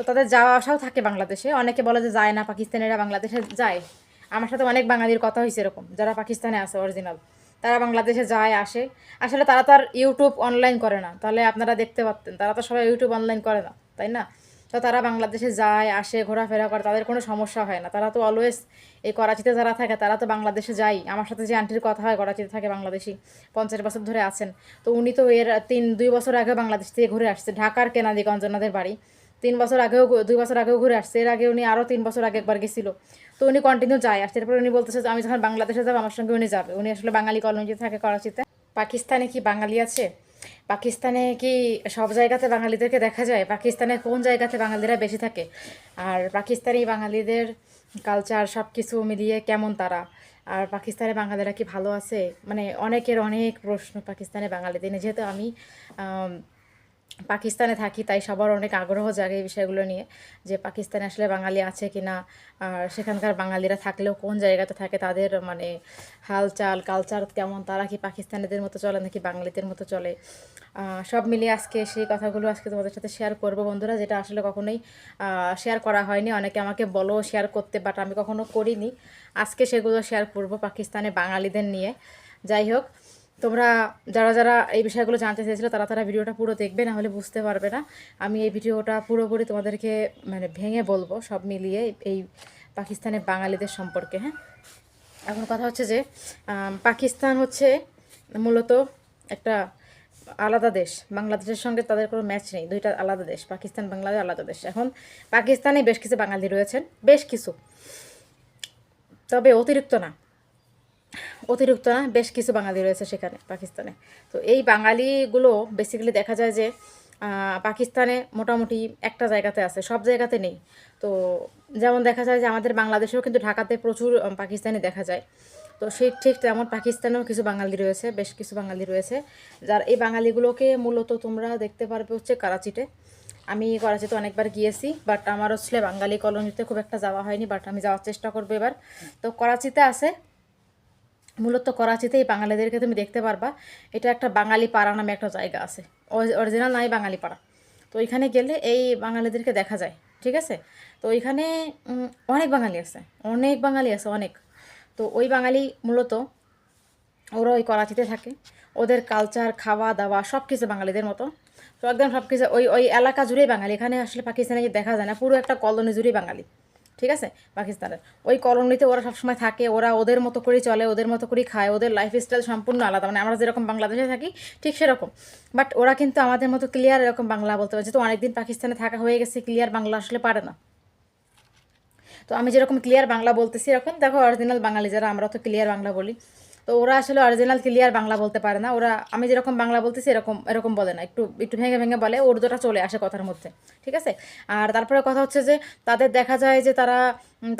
তো তাদের যাওয়া আসাও থাকে বাংলাদেশে। অনেকে বলে যে যায় না, পাকিস্তানিরা বাংলাদেশে যায়। আমার সাথে অনেক বাঙালির কথা হয়েছে এরকম, যারা পাকিস্তানে আছে অরিজিনাল তারা বাংলাদেশে যায়, আসে। আসলে তারা তো আর ইউটিউব অনলাইন করে না। তাহলে আপনারা দেখতে পারতেন, তারা তো সবাই ইউটিউব অনলাইন করে না, তাই না? তো তারা বাংলাদেশে যায়, আসে, ঘোরাফেরা করে, তাদের কোনো সমস্যা হয় না। তারা তো অলওয়েজ এই করাচিতে যারা থাকে, তারা তো বাংলাদেশে যায় আমার সাথে যে আন্টির কথা হয়, করাচিতে থাকে, বাংলাদেশি, পঞ্চাশ বছর ধরে আছেন। তো উনি তো এর তিন, দুই বছর আগে বাংলাদেশ থেকে ঘুরে আসছে, ঢাকার কেনাদিগঞ্জ ওনাদের বাড়ি। তিন বছর আগেও দুই বছর আগেও ঘুরে আসছে। এর আগে উনি আরও তিন বছর আগে একবার গেছিল। তো উনি কন্টিনিউ যায় আসছে এরপর উনি বলতেছে আমি যখন বাংলাদেশে যাব আমার সঙ্গে উনি যাবে। উনি আসলে বাঙালি কলোনিতে থাকে করাচিতে। পাকিস্তানে কি বাঙালি আছে? পাকিস্তানে কি সব জায়গাতে বাঙালিদেরকে দেখা যায়? পাকিস্তানে কোন জায়গাতে বাঙালিরা বেশি থাকে? আর পাকিস্তানি বাঙালিদের কালচার সব কিছু মিলিয়ে কেমন তারা? আর পাকিস্তানে বাঙালিরা কি ভালো আছে? মানে অনেকের অনেক প্রশ্ন পাকিস্তানে বাঙালিদের যেহেতু আম, পাকিস্তানে থাকি, তাই সবার অনেক আগ্রহ জাগে এই বিষয়গুলো নিয়ে, যে পাকিস্তানে আসলে বাঙালি আছে কি না আর সেখানকার বাঙালিরা থাকলেও কোন জায়গাতে থাকে, তাদের মানে হালচাল কালচার কেমন, তারা কি পাকিস্তানিদের মতো চলে নাকি বাঙালিদের মতো চলে? সব মিলিয়ে আজকে সেই কথাগুলো আজকে তোমাদের সাথে শেয়ার করব বন্ধুরা, যেটা আসলে কখনোই শেয়ার করা হয়নি। অনেকে আমাকে বলো শেয়ার করতে বাট আমি কখনো করিনি। আজকে সেগুলো শেয়ার করব পাকিস্তানে বাঙালিদের নিয়ে। যাই হোক তোমরা যারা যারা এই বিষয়গুলো জানতে চেয়েছিল, তারা তারা ভিডিওটা পুরো দেখবে, না হলে বুঝতে পারবে না। আমি এই ভিডিওটা পুরোপুরি তোমাদেরকে মানে ভেঙে বলব, সব মিলিয়ে এই পাকিস্তানের বাঙালিদের সম্পর্কে হ্যাঁ? এখন কথা হচ্ছে যে পাকিস্তান হচ্ছে মূলত একটা আলাদা দেশ। বাংলাদেশের সঙ্গে তাদের কোনো ম্যাচ নেই, দুইটা আলাদা দেশ, পাকিস্তান, বাংলাদেশ, আলাদা দেশ। এখন পাকিস্তানে বেশ কিছু বাঙালি রয়েছেন, বেশ কিছু। তবে অতিরিক্ত না। অতিরিক্ত না, বেশ কিছু বাঙালি রয়েছে সেখানে, পাকিস্তানে। তো এই বাঙালিগুলো বেসিক্যালি দেখা যায় যে পাকিস্তানে মোটামুটি একটা জায়গাতে আছে, সব জায়গাতে নেই। তো যেমন দেখা যায় যে আমাদের বাংলাদেশেও কিন্তু ঢাকাতে প্রচুর পাকিস্তানি দেখা যায়। তো সেই ঠিক তেমন পাকিস্তানেও কিছু বাঙালি রয়েছে, বেশ কিছু বাঙালি রয়েছে। যার এই বাঙালিগুলোকে মূলত তোমরা দেখতে পারবে হচ্ছে করাচিতে। আমি করাচিতে অনেকবার গিয়েছি বাট আমার হচ্ছে বাঙালি কলোনিতে খুব একটা যাওয়া হয়নি বাট আমি যাওয়ার চেষ্টা করব এবার। তো করাচিতে আছে মূলত করাচিতেই বাঙালিদেরকে তুমি দেখতে পারবা। এটা একটা বাঙালি পাড়া নামে একটা জায়গা আছে। অরিজিনাল নাই বাঙালি পাড়া তো ওইখানে গেলে এই বাঙালিদেরকে দেখা যায়, ঠিক আছে? তো ওইখানে অনেক বাঙালি আছে। অনেক বাঙালি আছে, অনেক। তো ওই বাঙালি মূলত ওরা ওই করাচিতে থাকে। ওদের কালচার খাওয়া দাওয়া সব কিছু বাঙালিদের মতো। তো একদম সব কিছু ওই ওই এলাকা জুড়েই বাঙালি। এখানে আসলে পাকিস্তানে দেখা যায় না। পুরো একটা কলোনি জুড়েই বাঙালি। ঠিক আছে? পাকিস্তানের। ওই কলোনিতে ওরা সবসময় থাকে, ওরা ওদের মতো করেই চলে, ওদের মতো করেই খায়, ওদের লাইফ স্টাইল সম্পূর্ণ আলাদা। মানে আমরা যেরকম বাংলাদেশে থাকি, ঠিক সেরকম। বাট ওরা কিন্তু আমাদের মতো ক্লিয়ার এরকম বাংলা বলতে পারে। যেহেতু অনেকদিন পাকিস্তানে থাকা হয়ে গেছে ক্লিয়ার বাংলা আসলে পারে না। তো আমি যেরকম ক্লিয়ার বাংলা বলতেছি, এরকম দেখো অরিজিনাল বাঙালি যারা, আমরা তো ক্লিয়ার বাংলা বলি। তো ওরা আসলে অরিজিনাল ক্লিয়ার বাংলা বলতে পারে না। ওরা, আমি যেরকম বাংলা বলতেছি, এরকম এরকম বলে না। একটু একটু ভেঙে ভেঙে বলে উর্দুটা চলে আসে কথার মধ্যে, ঠিক আছে? আর তারপরে কথা হচ্ছে যে, তাদের দেখা যায় যে তারা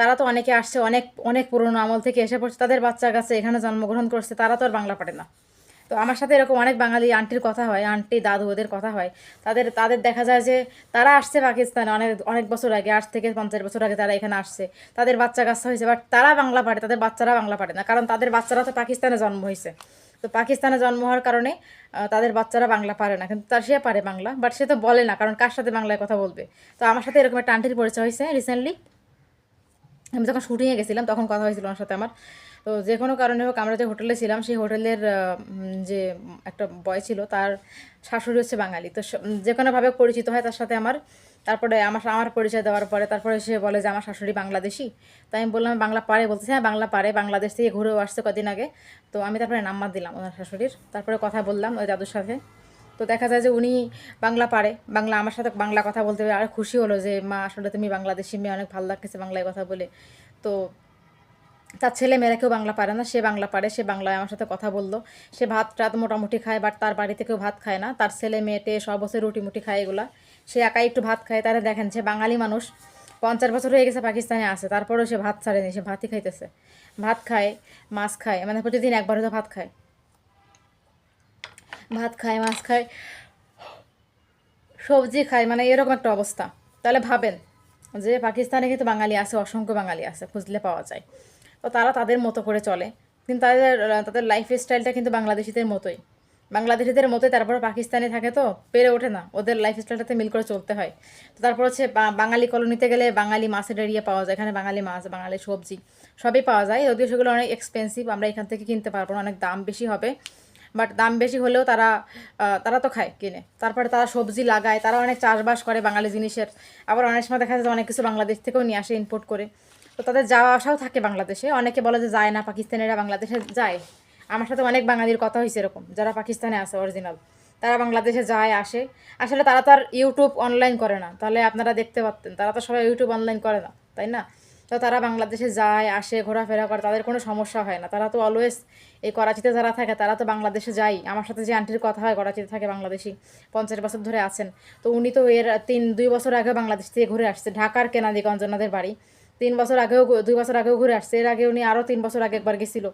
তারা তো অনেকে আসছে, অনেক অনেক পুরনো আমল থেকে এসে পড়ছে, তাদের বাচ্চা কাছে এখানে জন্মগ্রহণ করছে, তারা তো আর বাংলা পারে না। তো আমার সাথে এরকম অনেক বাঙালি আন্টির কথা হয় আন্টি দাদু ওদের কথা হয়। তাদের তাদের দেখা যায় যে তারা আসছে পাকিস্তানে অনেক অনেক বছর আগে, আট থেকে পঞ্চাশ বছর আগে তারা এখানে আসছে। তাদের বাচ্চা কাচ্চা হয়েছে বাট তারা বাংলা পারে, তাদের বাচ্চারা বাংলা পারে না। কারণ তাদের বাচ্চারা তো পাকিস্তানে জন্ম হয়েছে। তো পাকিস্তানে জন্ম হওয়ার কারণে তাদের বাচ্চারা বাংলা পারে না। কিন্তু তার, সে পারে বাংলা বাট সে তো বলে না, কারণ কার সাথে বাংলায় কথা বলবে? তো আমার সাথে এরকম একটা আন্টির পরিচয় হয়েছে রিসেন্টলি আমি যখন শুটিংয়ে গেছিলাম, তখন কথা হয়েছিল ওনার সাথে আমার। তো যে কোনো কারণে হোক আমরা যে হোটেলে ছিলাম, সেই হোটেলের যে একটা বয় ছিল, তার শাশুড়ি হচ্ছে বাঙালি। তো যে কোনোভাবে পরিচিত হয় তার সাথে আমার। তারপরে আমার আমার পরিচয় দেওয়ার পরে তারপরে সে বলে যে আমার শাশুড়ি বাংলাদেশি। তাই আমি বললাম, বাংলা পারে বলতেছে হ্যাঁ বাংলা পারে বাংলাদেশ থেকে ঘুরেও আসছে কদিন আগে। তো আমি তারপরে নাম্বার দিলাম ওনার শাশুড়ির। তারপরে কথা বললাম ওই দাদুর সাথে। তো দেখা যায় যে উনি বাংলা পারে বাংলা, আমার সাথে বাংলা কথা বলতে আর খুশি হলো যে, মা, আসলে তুমি বাংলাদেশি মেয়ে, অনেক ভালো লাগতেছে বাংলায় কথা বলে। তো তার ছেলে মেয়েরা কেউ বাংলা পারে না, সে বাংলা পারে, সে বাংলায় আমার সাথে কথা বলল। সে ভাত টাত মোটামুটি খায় বাট তার বাড়িতে কেউ ভাত খায় না। তার ছেলে মেয়েটে সব বছর রুটি মুটি খায় এগুলা। সে একাই একটু ভাত খায়। তারা দেখেন, সে বাঙালি মানুষ। পঞ্চাশ বছর হয়ে গেছে, পাকিস্তানে আসে তারপরেও সে ভাত ছাড়েনি, সে ভাতই খাইতেছে। ভাত খায়, মাছ খায় মানে প্রতিদিন একবার হয়তো ভাত খায়। ভাত খায়, মাছ খায়, সবজি খায় মানে এরকম একটা অবস্থা। তাহলে ভাবেন যে পাকিস্তানে কিন্তু বাঙালি আছে, অসংখ্য বাঙালি আছে, খুঁজলে পাওয়া যায়। তো তারা তাদের মতো করে চলে। কিন্তু তাদের তাদের লাইফ স্টাইলটা কিন্তু বাংলাদেশিদের মতোই। বাংলাদেশিদের মতোই তারপরে পাকিস্তানে থাকে তো, পেরে ওঠে না। ওদের লাইফ স্টাইলটাতে মিল করে চলতে হয়। তো তারপর হচ্ছে বাঙালি কলোনিতে গেলে বাঙালি মাছের এরিয়া পাওয়া যায়। এখানে বাঙালি মাছ, বাঙালি সবজি সবই পাওয়া যায়। যদিও সেগুলো অনেক এক্সপেন্সিভ আমরা এখান থেকে কিনতে পারব না, অনেক দাম বেশি হবে। বাট দাম বেশি হলেও তারা তারা তো খায় কিনে। তারপরে তারা সবজি লাগায়, তারা অনেক চাষবাস করে বাঙালি জিনিসের। আবার অনেক সময় দেখা যায় অনেক কিছু বাংলাদেশ থেকেও নিয়ে আসে ইম্পোর্ট করে। তো তাদের যাওয়া আসাও থাকে বাংলাদেশে। অনেকে বলে যে যায় না, পাকিস্তানিরা বাংলাদেশে যায়। আমার সাথে অনেক বাঙালির কথা হয়েছে এরকম, যারা পাকিস্তানে আছে অরিজিনাল তারা বাংলাদেশে যায়, আসে। আসলে তারা তো আর ইউটিউব অনলাইন করে না। তাহলে আপনারা দেখতে পারতেন, তারা তো সবাই ইউটিউব অনলাইন করে না, তাই না? তো তারা বাংলাদেশে যায়, আসে, ঘোরাফেরা করে, তাদের কোনো সমস্যা হয় না। তারা তো অলওয়েজ এই করাচিতে যারা থাকে, তারা তো বাংলাদেশে যায় আমার সাথে যে আন্টির কথা হয়, করাচিতে থাকে, বাংলাদেশি, পঞ্চাশ বছর ধরে আছেন। তো উনি তো এর তিন, দুই বছর আগে বাংলাদেশ থেকে ঘুরে আসছে, ঢাকার কেনাদিগঞ্জ ওনাদের বাড়ি। তিন বছর আগেও দুই বছর আগেও ঘুরে আসছে। এর আগে উনি আরও তিন বছর আগে একবার গেছিল।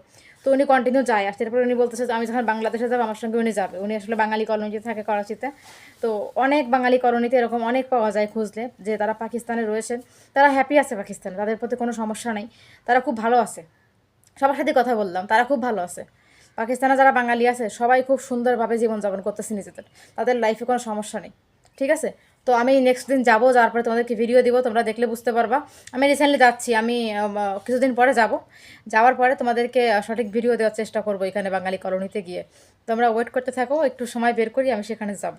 তো উনি কন্টিনিউ যায় আসছে এরপর উনি বলতেছে আমি যখন বাংলাদেশে যাব, আমার সঙ্গে উনি যাবে। উনি আসলে বাঙালি কলোনিতে থাকে করাচিতে। তো অনেক বাঙালি কলোনিতে এরকম অনেক পাওয়া যায় খুঁজলে যে, তারা পাকিস্তানে রয়েছেন তারা হ্যাপি আছে পাকিস্তানে। তাদের প্রতি কোনো সমস্যা নেই। তারা খুব ভালো আছে। সবার সাথে কথা বললাম। তারা খুব ভালো আছে। পাকিস্তানে যারা বাঙালি আছে, সবাই খুব সুন্দরভাবে জীবনযাপন করতেছে নিজেদের। তাদের লাইফে কোনো সমস্যা নেই। ঠিক আছে? তো আমি নেক্সট দিন যাব, যাওয়ার পরে তোমাদেরকে ভিডিও দিব, তোমরা দেখলে বুঝতে পারবা। আমি রিসেন্টলি যাচ্ছি, আমি কিছুদিন পরে যাব। যাওয়ার পরে তোমাদেরকে সঠিক ভিডিও দেওয়ার চেষ্টা করব এখানে বাঙালি কলোনিতে গিয়ে। তোমরা ওয়েট করতে থাকো, একটু সময় বের করি, আমি সেখানে যাব।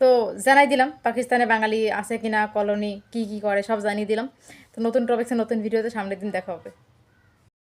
তো জানাই দিলাম, পাকিস্তানে বাঙালি আছে কিনা, কলোনি কি কি করে, সব জানিয়ে দিলাম। তো নতুন টপিক্সে নতুন ভিডিওতে সামনের দিন দেখা হবে।